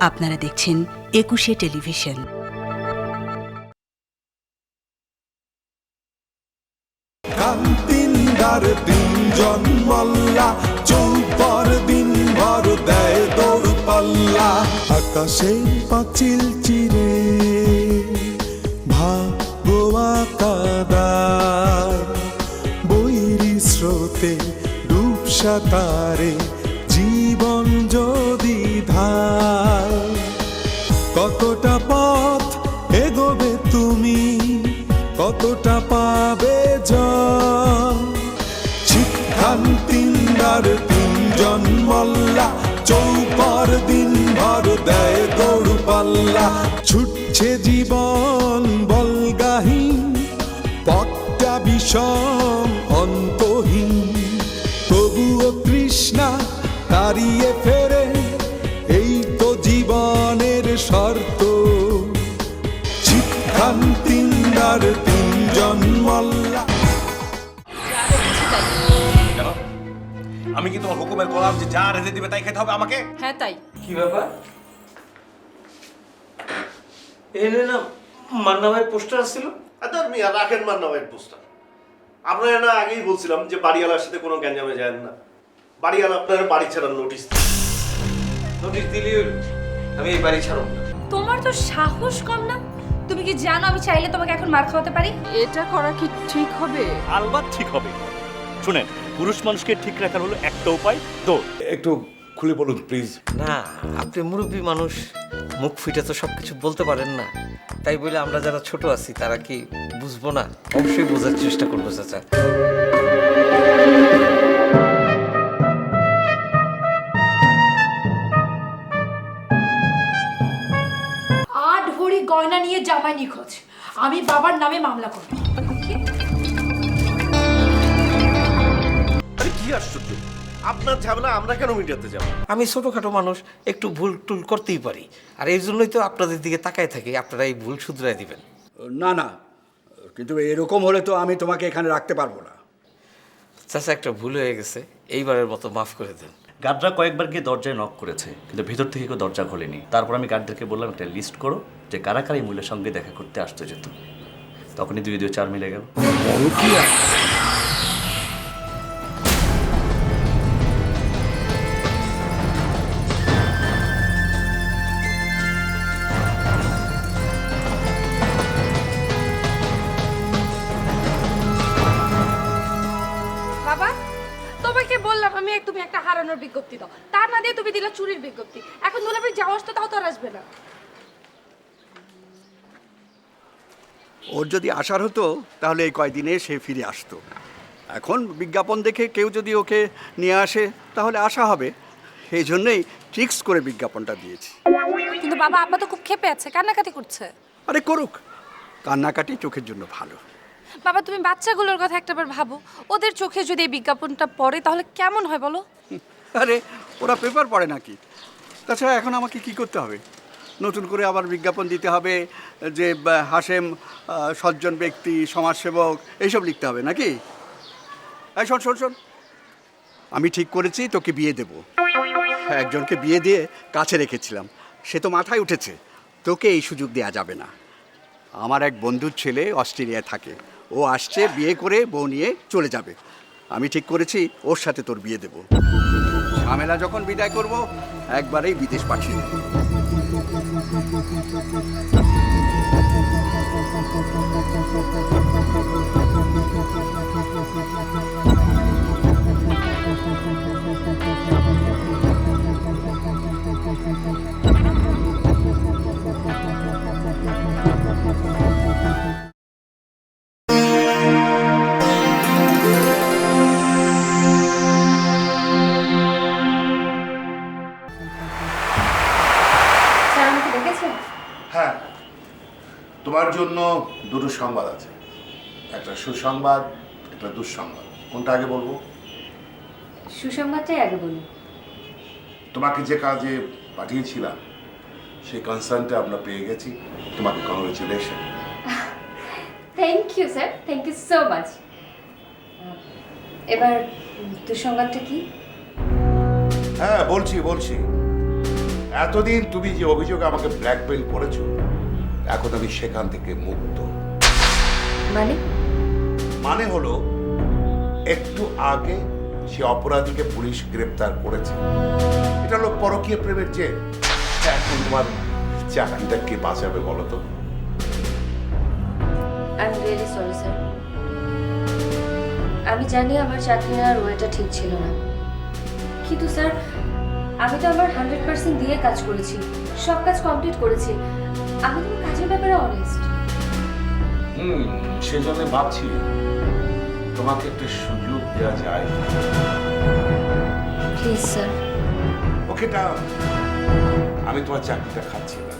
আপনারা দেখছেন একুশে টেলিভিশন। কান্তিন্দার মল্লা দিন ভর দেয় চিরে ভাগোয়া কাদায় বৈরি স্রোতে তারে জীবন যদি ধায় কতটা পথ এগোবে তুমি, কতটা পাবে জয়? শিক্ষান্তিন্দার তিনজন মল্লা, চৌপর দিন ভর দেয় দৌড় পাল্লা। ছুটছে জীবন বলগাহীন, পথটা বিষম, অন্তহীন। তবুও তৃষ্ণা তাড়িয়ে শর্ত শিক্ষান্তিন্দার তিনজন মল্লা। আমি কি তোমার হুকুমের গোলাম যে যা রেঁধে দিবে তাই খেতে হবে আমাকে। হ্যাঁ তাই। কি ব্যাপার? এনে না মান্না ভাই পোস্টার ছিল আদার মিয়া রাখেন মার নামের পোস্টার। আপনারা না আগেই বলছিলাম যে বাড়িওয়ালার সাথে কোনো গ্যাঞ্জামে যায় না। বাড়িওয়ালা আপনার বাড়ি ছাড়ার নোটিশ নোটিশ দিলি আমি এই বাড়ি ছাড়ব না। তোমার তো সাহস কম না? তুমি কি জানো আমি চাইলে তোমাকে এখন মার খাওয়াতে পারি? এটা করা কি ঠিক হবে? আলবাত ঠিক হবে। শুনেন পুরুষ মানুষকে ঠিক রাখার হলো একটা উপায় দৌড়। একটু খুলে বলুন প্লিজ না আপনি মুরব্বী মানুষ মুখ ফুটে তো সব কিছু বলতে পারেন না। তাই বলে আমরা যারা ছোট আছি তারা কি বুঝব না? অবশ্যই বোঝার চেষ্টা করব চাচা। নিয়ে জামাই নিখোঁজ। আমি বাবার নামে মামলা করব। আরে কি আশ্চর্য? আপনার ঝামেলা আমরা কেন মিটাতে যাব? আমি ছোটখাটো মানুষ একটু ভুল টুল করতেই পারি। আর এই জন্যই তো আপনাদের দিকে তাকায় থাকি আপনারা এই ভুল শুধরাই দিবেন। না না। কিন্তু এরকম হলে তো আমি তোমাকে এখানে রাখতে পারব না। চাচা একটা ভুল হয়ে গেছে। এইবারের মতো মাফ করে দেন। গার্ডরা কয়েকবার গিয়ে দরজায় নক করেছে, কিন্তু ভেতর থেকে কেউ দরজা খোলেনি। তারপর আমি গার্ডদেরকে বললাম, একটা লিস্ট করো যে কারা কারা এই মূল্যের সঙ্গে দেখা করতে আসতে যেত। তখনই দুই দুই চার মিলে গেল। একটা হারানোর বিজ্ঞপ্তি দাও। তার না দিয়ে তুমি দিলে চুরির বিজ্ঞপ্তি। এখন দুলাভাই যাওয়া আসতো তাও তো আর আসবে না। ওর যদি আসার হতো তাহলে এই কয়দিনে সে ফিরে আসতো। এখন বিজ্ঞাপন দেখে কেউ যদি ওকে নিয়ে আসে তাহলে আসা হবে। এই জন্যই ফিক্স করে বিজ্ঞাপনটা দিয়েছি। কিন্তু বাবা আপা তো খুব ক্ষেপে আছে কান্নাকাটি করছে। আরে করুক। কান্নাকাটি চোখের জন্য ভালো। বাবা, তুমি বাচ্চাগুলোর কথা একটাবার ভাবো। ওদের চোখে যদি এই বিজ্ঞাপনটা পড়ে, তাহলে কেমন হয় বলো? আরে, ওরা পেপার পড়ে নাকি? তাছাড়া এখন আমাকে কি করতে হবে? নতুন করে আবার বিজ্ঞাপন দিতে হবে, যে হাসেম সজ্জন ব্যক্তি, সমাজসেবক, এইসব লিখতে হবে নাকি? এই শোন শোন শোন। আমি ঠিক করেছি, তোকে বিয়ে দেব। একজনকে বিয়ে দিয়ে কাছে রেখেছিলাম। সে তো মাথায় উঠেছে। তোকে এই সুযোগ দেওয়া যাবে না। আমার এক বন্ধুর ছেলে অস্ট্রেলিয়ায় থাকে। ও আসছে বিয়ে করে বউ নিয়ে চলে যাবে। আমি ঠিক করেছি, ওর সাথে তোর বিয়ে দেব। ঝামেলা যখন বিদায় করব, একবারেই বিদেশ পাঠিয়ে দেবো। স্যার দেখেছেন হ্যাঁ। তোমার জন্য দুটো সংবাদ আছে। একটা সুসংবাদ একটা দুঃসংবাদ। কোনটা আগে বলব? সুসংবাদটাই আগে বলুন। তোমাকে যে কাজে পাঠিয়েছিলাম সেই কনসার্নটা আমরা পেয়ে গেছি। তোমাকে congratulation thank you sir thank you so much এবার দুঃসংবাদটা কি? হ্যাঁ বলছি বলছি। এতদিন তুমি যে অভিযোগ আমাকে ব্ল্যাকমেল করেছ এখন আমি সেখান থেকে মুক্ত। মানে? মানে হলো একটু আগে সে অপরাধীকে পুলিশ গ্রেপ্তার করেছে। এটা হলো পরকীয় প্রেমের যে এখন তোমার চাকরিটা কে বাঁচাবে বলো তো? আই রিয়েলি সরি স্যার আমি জানি আমার চাকরি নেওয়ার ওয়েটা ঠিক ছিল না। কিন্তু স্যার আমি তো আমার হান্ড্রেড পার্সেন্ট দিয়ে কাজ করেছি সব কাজ কমপ্লিট করেছি। আমি তো কাজের ব্যাপারে অনেস্ট হুম সেজন্য ভাবছি তোমাকে একটা সুযোগ দেওয়া যায়। প্লিজ স্যার ওকে না আমি তোমার চাকরিটা খাচ্ছি না।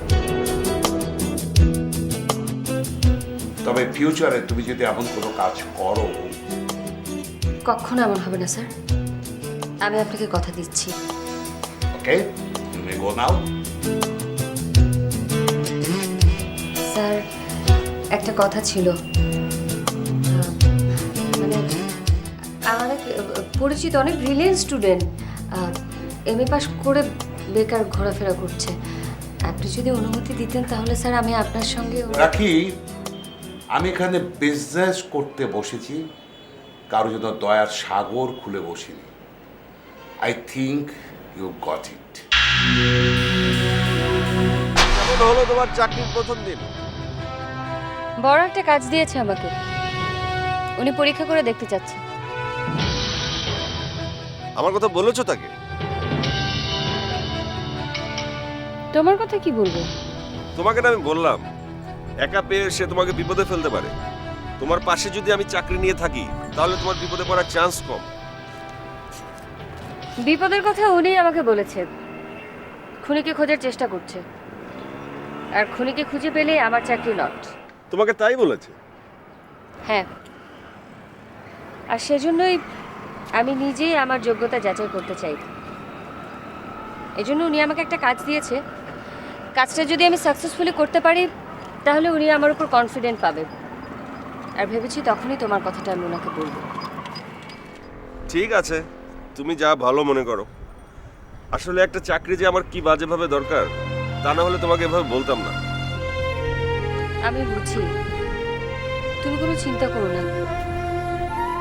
তবে ফিউচারে তুমি যদি এমন কোনো কাজ করো কখনো এমন হবে না স্যার আমি আপনাকে কথা দিচ্ছি। ওকে তুমি গো নাও স্যার একটা কথা ছিল। আহ, মানে আমার এক আহ, পরিচিত অনেক brilliant student M A pass করে বেকার ঘোরাফেরা করছে। আপনি যদি অনুমতি দিতেন তাহলে স্যার আমি আপনার সঙ্গে ওর- রাখি আমি এখানে বিজনেস করতে বসেছি। কারও জন্য দয়ার সাগর খুলে বসিনি। I think you got it কেমন হলো তোমার চাকরির প্রথম দিন। বড় একটা কাজ দিয়েছে আমাকে। উনি পরীক্ষা করে দেখতে চাচ্ছে আমার কথা বলেছ তাকে? তোমার কথা কি বলব? তোমাকে না আমি বললাম একা পেয়ে সে তোমাকে বিপদে ফেলতে পারে। তোমার পাশে যদি আমি চাকরি নিয়ে থাকি তাহলে তোমার বিপদে পড়ার চান্স কম। বিপদের কথা উনি আমাকে বলেছে খুনিকে খোঁজার চেষ্টা করছে। আর খুনিকে খুঁজে পেলে আমার চাকরি লট। তোমাকে তাই বলেছে? হ্যাঁ। আর সেজন্যই আমি নিজেই আমার যোগ্যতা যাচাই করতে চাই। এজন্য উনি আমাকে একটা কাজ দিয়েছে। কাজটা যদি আমি সাকসেসফুলি করতে পারি তাহলে উনি আমার উপর কনফিডেন্ট পাবে। আর ভেবেছি তখনই তোমার কথাটা আমি ওনাকে বলব। ঠিক আছে। তুমি যা ভালো মনে করো। আসলে একটা চাকরি যে আমার কি বাজেভাবে দরকার, তা না হলে তোমাকে এভাবে বলতাম না। আমি বুঝি। তুমি কোনো চিন্তা করো না।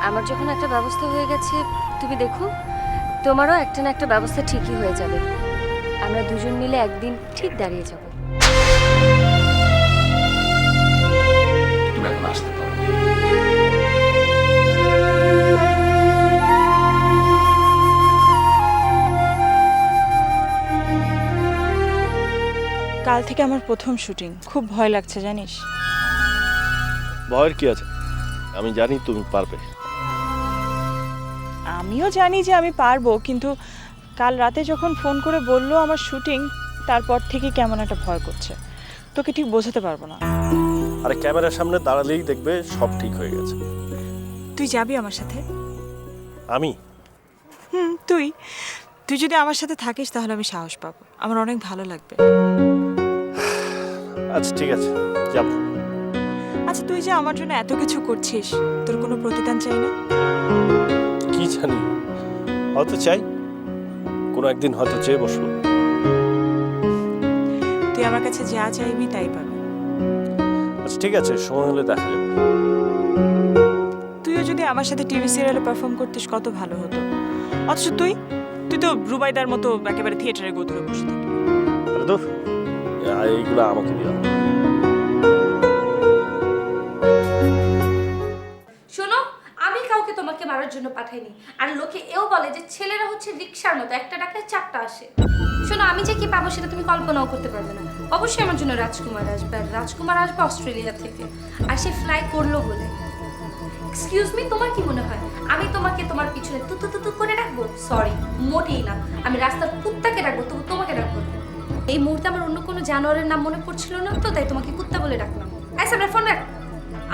আমার যখন একটা ব্যবস্থা হয়ে গেছে, তুমি দেখো, তোমারও একটা না একটা ব্যবস্থা ঠিকই হয়ে যাবে। আমরা দুজন মিলে একদিন ঠিক দাঁড়িয়ে যাব। কাল থেকে আমার প্রথম শুটিং। খুব ভয় লাগছে জানিস? ভয়ের কি আছে? আমি জানি তুমি পারবে। আমিও জানি যে আমি পারব কিন্তু কাল রাতে যখন ফোন করে বলল আমার শুটিং তারপর থেকে কেমন একটা ভয় করছে। তোকে ঠিক বোঝাতে পারব না। আরে ক্যামেরার সামনে দাঁড়ালেই দেখবে সব ঠিক হয়ে গেছে। তুই যাবি আমার সাথে? আমি? হুম তুই। তুই যদি আমার সাথে থাকিস তাহলে আমি সাহস পাবো। আমার অনেক ভালো লাগবে। আচ্ছা ঠিক আছে যাব। আচ্ছা তুই যে আমার জন্য এত কিছু করছিস তোর কোনো প্রতিদান চাই না? কি জানি হয়তো চাই কোনো একদিন হয়তো চেয়ে বসবো। তুই আমার কাছে যা চাইবি তাই পাবি। আচ্ছা ঠিক আছে সময় হলে দেখা যাবে। তুইও যদি আমার সাথে টিভি সিরিয়ালে পারফর্ম করতিস কত ভালো হতো। অথচ তুই তুই তো রুবাইদার মতো একেবারে থিয়েটারে গোধরে বসে থাকবি। এইগুলো আমাকে দেওয়া শোনো, আমি কাউকে তোমাকে মারার জন্য পাঠাইনি। আর লোকে এও বলে যে ছেলেরা হচ্ছে মতো, একটা ডাকলে চারটা আসে। শোনো, আমি যে কি পাবো সেটা তুমি কল্পনাও করতে পারবে না। অবশ্যই আমার জন্য রাজকুমার আসবে, আর রাজকুমার আসবে অস্ট্রেলিয়া থেকে। আর সে ফ্লাই করল বলে। এক্সকিউজ মি তোমার কি মনে হয়? আমি তোমাকে তোমার পিছনে তুতু তুতু করে রাখব সরি মোটেই না। আমি রাস্তার কুত্তাকে রাখব তবু তোমাকে রাখব। এই মুহূর্তে আমার অন্য কোনো জানোয়ারের নাম মনে পড়ছিল না তো, তাই তোমাকে কুত্তা বলে ডাকলাম। আচ্ছা ফোন রাখ।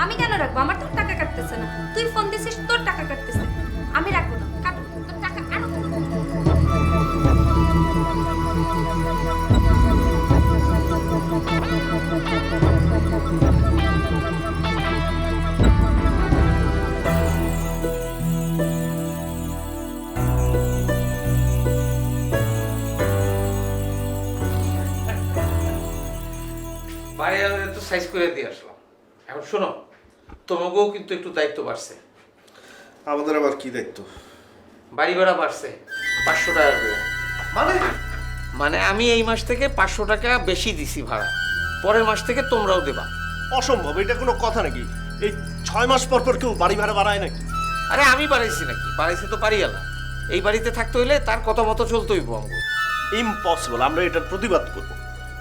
আমি কেন রাখব? আমার তোর টাকা কাটতেছে না। তুই ফোন দিছিস, তোর টাকা কাটতেছে। বাড়িওয়ালাদের তো সাইজ করে দিয়ে আসলাম। এখন শোনো তোমাকেও কিন্তু একটু দায়িত্ব বাড়ছে। আমাদের আবার কি দায়িত্ব? বাড়ি ভাড়া বাড়ছে পাঁচশো টাকা করে। মানে? মানে আমি এই মাস থেকে পাঁচশো টাকা বেশি দিছি ভাড়া। পরের মাস থেকে তোমরাও দেবা। অসম্ভব এটা কোনো কথা নাকি? এই ছয় মাস পর পর কেউ বাড়ি ভাড়া বাড়ায় নাকি? আরে আমি বাড়াইছি নাকি? বাড়াইছি তো বাড়িওয়ালা। এই বাড়িতে থাকতে হইলে তার কথা মতো চলতে হইব ইম্পসিবল আমরা এটার প্রতিবাদ করব।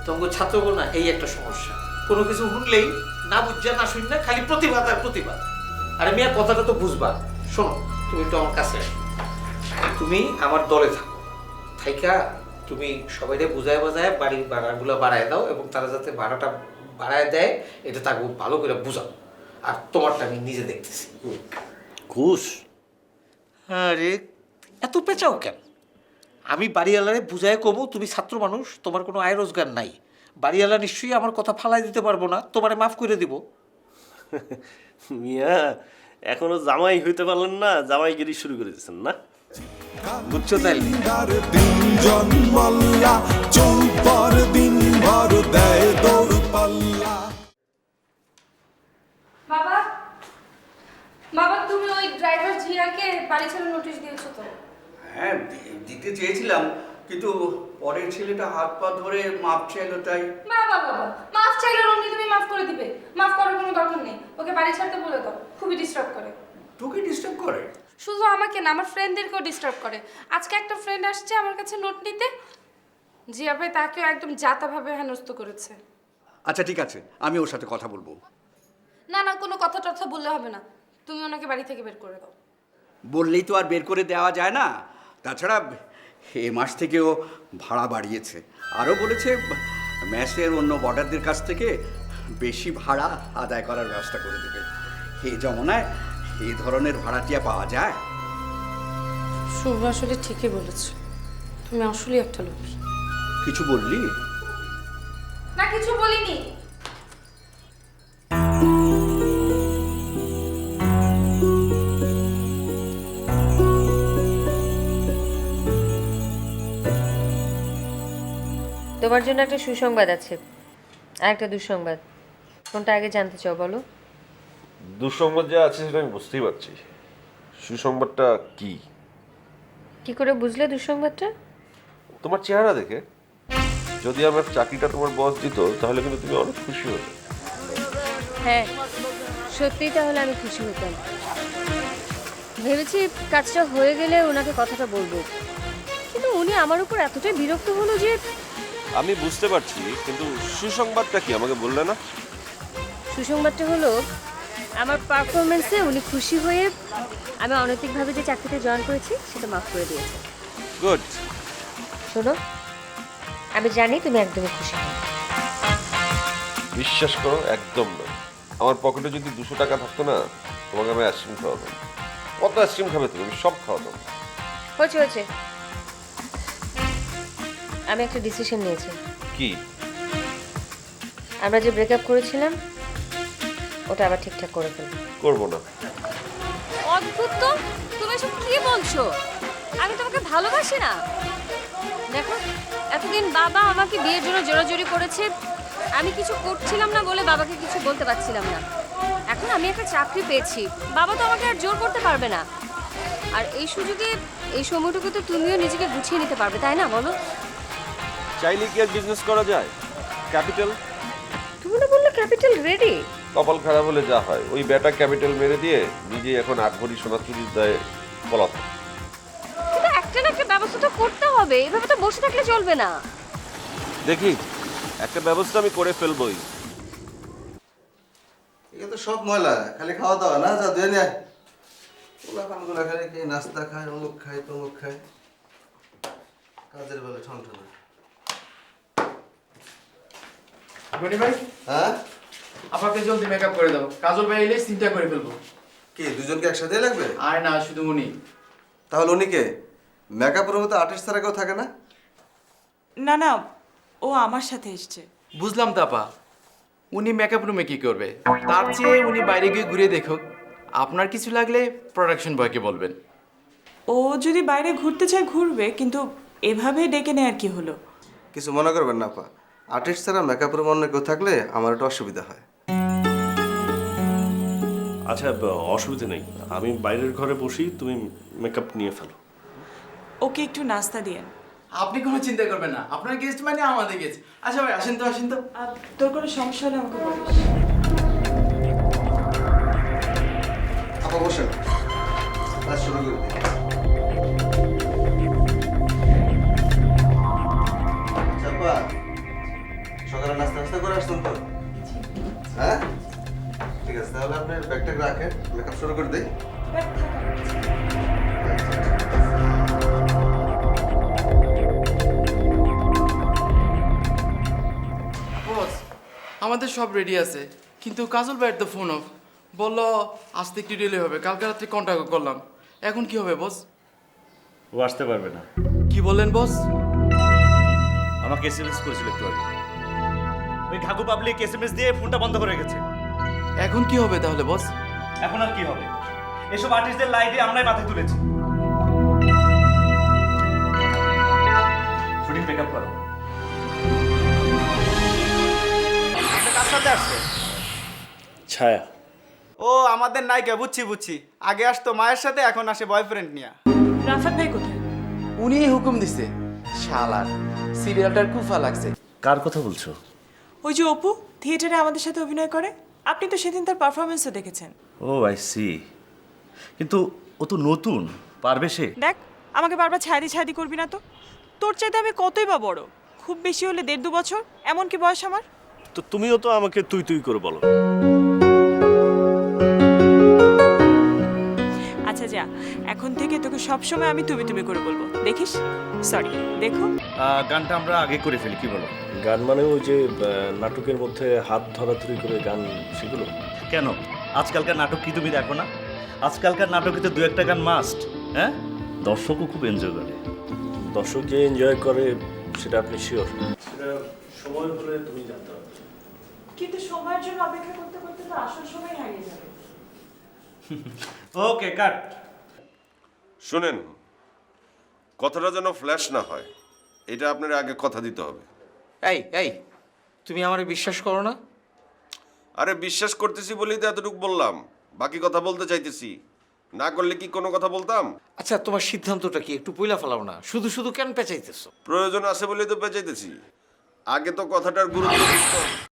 তোমাকে ছাত্রগো না এই একটা সমস্যা। কোনো কিছু শুনলেই না বুঝছে না শুন না খালি প্রতিবাদ আর প্রতিবাদ। আরে মিয়া কথাটা তো বুঝবা। শোনো তুমি তো আমার কাছে তুমি আমার দলে থাকো। থাইকা তুমি সবাইকে বুঝায় বাজায় বাড়ির ভাড়াগুলো বাড়ায় দাও এবং তারা যাতে ভাড়াটা বাড়ায় দেয় এটা তাকে ভালো করে বুঝাও। আর তোমারটা আমি নিজে দেখতেছি। ঘুষ। আরে এত পেঁচাও কেন? আমি বাড়িওয়ালারে বুঝায় কমু তুমি ছাত্র মানুষ তোমার কোনো আয় রোজগার নাই। বাড়িওয়ালা নিশ্চয়ই আমার কথা ফালাই দিতে পারব না তোমারে মাফ করে দিব। মিয়া এখনও জামাই হইতে পারলেন না জামাইগিরি শুরু করে দিয়েছেন না? বুঝছ তাই? তিনজন মল্লা চৌপর দিন ভর দেয় দৌড় পাল্লা বাবা বাবা তুমি ওই ড্রাইভার জিয়াকে বাড়ি ছেড়ে নোটিশ দিয়েছ তো? হ্যাঁ দিতে চেয়েছিলাম কিন্তু পরের ছেলেটা হাত পা ধরে মাপ চাইলো তাই। বাবা বাবা মাফ চাইলে রমনি তুমি মাফ করে দিবে। মাফ করার কোনো দরকার নেই। ওকে বাড়ি ছাড়তে বলে দাও খুবই ডিস্টার্ব করে। তোকে ডিস্টার্ব করে? শুধু আমাকে না আমার ফ্রেন্ডদেরকেও ডিস্টার্ব করে। আজকে একটা ফ্রেন্ড আসছে আমার কাছে নোট নিতে। জিয়া ভাই তাকেও একদম জাতাভাবে হেনস্থ করেছে। আচ্ছা ঠিক আছে আমি ওর সাথে কথা বলব। না না কোনো কথা টথা বললে হবে না। তুমি ওনাকে বাড়ি থেকে বের করে দাও। বললেই তো আর বের করে দেওয়া যায় না। তাছাড়া এ মাস থেকেও ভাড়া বাড়িয়েছে। আরও বলেছে ম্যাচের অন্য বর্ডারদের কাছ থেকে বেশি ভাড়া আদায় করার ব্যবস্থা করে দেবে। এই জমানায় এই ধরনের ভাড়াটিয়া পাওয়া যায়? শুভ আসলে ঠিকই বলেছ। তুমি আসলেই একটা লোক। কিছু বললি? না কিছু বলিনি। তোমার জন্য একটা সুসংবাদ আছে। আর একটা দুঃসংবাদ। কোনটা আগে জানতে চাও বলো? দুঃসংবাদ যা আছে সেটা আমি বুঝতেই পারছি। সুসংবাদটা কি? কি করে বুঝলে দুঃসংবাদটা? তোমার চেহারা দেখে। যদি আমার চাকরিটা তোমার বস দিত তাহলে কিন্তু তুমি অনেক খুশি হতে। হ্যাঁ সত্যিই তাহলে আমি খুশি হতাম। ভেবেছি কাজটা হয়ে গেলে ওনাকে কথাটা বলব। কিন্তু উনি আমার উপর এতটাই বিরক্ত হলো যে আমি বুঝতে পারছি কিন্তু সুসংবাদটা কি? আমাকে বললে না? সুসংবাদটা হলো আমার পারফরমেন্সে উনি খুশি হয়ে আমি অনৈতিকভাবে যে চাকরিতে জয়েন করেছি সেটা মাফ করে দিয়েছে। গুড শোনো আমি জানি তুমি একদমই খুশি হও বিশ্বাস করো একদম না আমার পকেটে যদি দুশো টাকা থাকতো না তোমাকে আমি আইসক্রিম খাওয়াতাম কত আইসক্রিম খাবে তুমি? আমি সব খাওয়াতাম হয়েছে হয়েছে। আমি একটা ডিসিশন নিয়েছি। কি? আমরা যে ব্রেকআপ করেছিলাম ওটা আবার ঠিকঠাক করে ফেলব। করব না। অদ্ভুত তো তুমি এসব কি বলছো? আমি তোমাকে ভালোবাসি না। দেখো এতদিন বাবা আমাকে বিয়ের জন্য জোরাজোরি করেছে। আমি কিছু করছিলাম না বলে বাবাকে কিছু বলতে পারছিলাম না। এখন আমি একটা চাকরি পেয়েছি। বাবা তো আমাকে আর জোর করতে পারবে না। আর এই সুযোগে এই সময়টুকু তো তুমিও নিজেকে গুছিয়ে নিতে পারবে তাই না বলো? চাইলে কি আর বিজনেস করা যায়? ক্যাপিটাল তুমি না বললে ক্যাপিটাল রেডি কপাল খারাপ হলে যা হয়। ওই ব্যাটা ক্যাপিটাল মেরে দিয়ে নিজে এখন আট ভরি সোনা চুরির দায়ে পলাত কিন্তু একটা না একটা ব্যবস্থা তো করতে হবে। এভাবে তো বসে থাকলে চলবে না। দেখি একটা ব্যবস্থা আমি করে ফেলবোই। এগুলো তো সব ময়লা খালি খাওয়া দাওয়া না? যা ধুয়ে নিয়ে ওলা কানগুলা খালি কি নাস্তা খায় অমুক খায় তমুক খায়। কাজের বেলা ঠন ঠন গনি ভাই? হ্যাঁ? আমাকে জলদি মেকআপ করে দাও। কাজল ভাই এলে চিন্তা করে ফেলব। কি দুজনকে একসাথে লাগবে? আয় না শুধু উনি। তাহলে উনি কে? মেকআপের মতো আর্টিস্ট ছাড়া কেউ থাকে না? না না ও আমার সাথে এসছে। বুঝলাম তাপা উনি মেকআপ রুমে কি করবে? তার চেয়ে উনি বাইরে গিয়ে ঘুরে দেখুক। আপনার কিছু লাগলে প্রোডাকশন বয়কে বলবেন। ও যদি বাইরে ঘুরতে চায় ঘুরবে কিন্তু এভাবে ডেকে নেয় আর কি হলো? কিছু মনে করবেন না পা আর্টিস্ট ছাড়া মেকআপ মনে কেউ থাকলে আমার একটু অসুবিধা হয়। আচ্ছা ব- অসুবিধা নেই। আমি বাইরের ঘরে বসি তুমি মেকআপ নিয়ে ফেলো। ওকে একটু নাস্তা দিয়েন। আপনি কোনো চিন্তা করবেন না। আপনার গেস্ট মানে আমাদের গেস্ট আচ্ছা ভাই আসেন তো আসেন তো। তোর কোনো সমস্যা হলে আমাকে বলিস। সব রেডি আছে। কিন্তু কাজল ভাইয়ের তো ফোন অফ বলল আসতে একটু ডিলে হবে কালকে রাত্রে কন্ট্যাক্ট করলাম। এখন কি হবে বস ও আসতে পারবে না। কি বললেন বস আমাকে এস এম এস করেছিল একটু আগে। ওই ঘাগু পাবলিক এস এম এস দিয়ে ফোনটা বন্ধ করে গেছে এখন কি হবে তাহলে বস এখন আর কি হবে? এসব আর্টিস্টদের লাইটে আমরাই মাথায় তুলেছি। শুটিং পিক আপ করো। কার আসছে। ছায়া। ও আমাদের নায়িকা বুঝছি বুঝছি। আগে আসতো মায়ের সাথে এখন আসে বয়ফ্রেন্ড নিয়ে। রাফাত ভাই কোথায়? উনি হুকুম দিছে শালার সিরিয়ালটার কুফা লাগছে। কার কথা বলছো? ওই যে অপু থিয়েটারে আমাদের সাথে অভিনয় করে। আপনি তো সেদিন তার পারফরমেন্সও দেখেছেন। ও আই সি কিন্তু ও তো নতুন পারবে সে? দেখ আমাকে বারবার ছায়াদি ছায়াদি করবি না তো। তোর চাইতে আমি কতই বা বড়? খুব বেশি হলে দেড় দু বছর এমন কি বয়স আমার। তো তুমিও তো আমাকে তুই তুই করে বলো। আচ্ছা যা। এখন থেকে তোকে সবসময় আমি তুমি তুমি করে বলব। দেখিস? সরি দেখো। আহ, গানটা আমরা আগে করে ফেলি কি বলো? গান মানে ওই যে আহ, নাটকের মধ্যে হাত ধরাধরি করে গান সেগুলো? কেন? আজকালকার নাটক কি তুমি দেখো না? আজকালকার নাটকে তো দু একটা গান মাস্ট হ্যাঁ? দর্শকও খুব এনজয় করে। দর্শক যে এনজয় করে সেটা আপনি শিওর সেটা সময় হলে তুমি জানতে পারবে কিন্তু সময়ের জন্য অপেক্ষা করতে করতে তো আসল সময় হারিয়ে যাবে। ওকে কাট। শোনেন কথাটা যেন ফ্ল্যাশ না হয়। এটা আপনার আগে কথা দিতে হবে। এই এই তুমি আমার বিশ্বাস করো না? আরে বিশ্বাস করতেছি বলেই তো এতটুকু বললাম। বাকি কথা বলতে চাইতেছি। না করলে কি কোনো কথা বলতাম? আচ্ছা তোমার সিদ্ধান্তটা কি? একটু পইলা ফেলাও না। শুধু শুধু কেন পেঁচাইতেছো? প্রয়োজন আছে বলেই তো বেঁচাইতেছি আগে তো কথাটার গুরুত্ব বুঝতে হবে।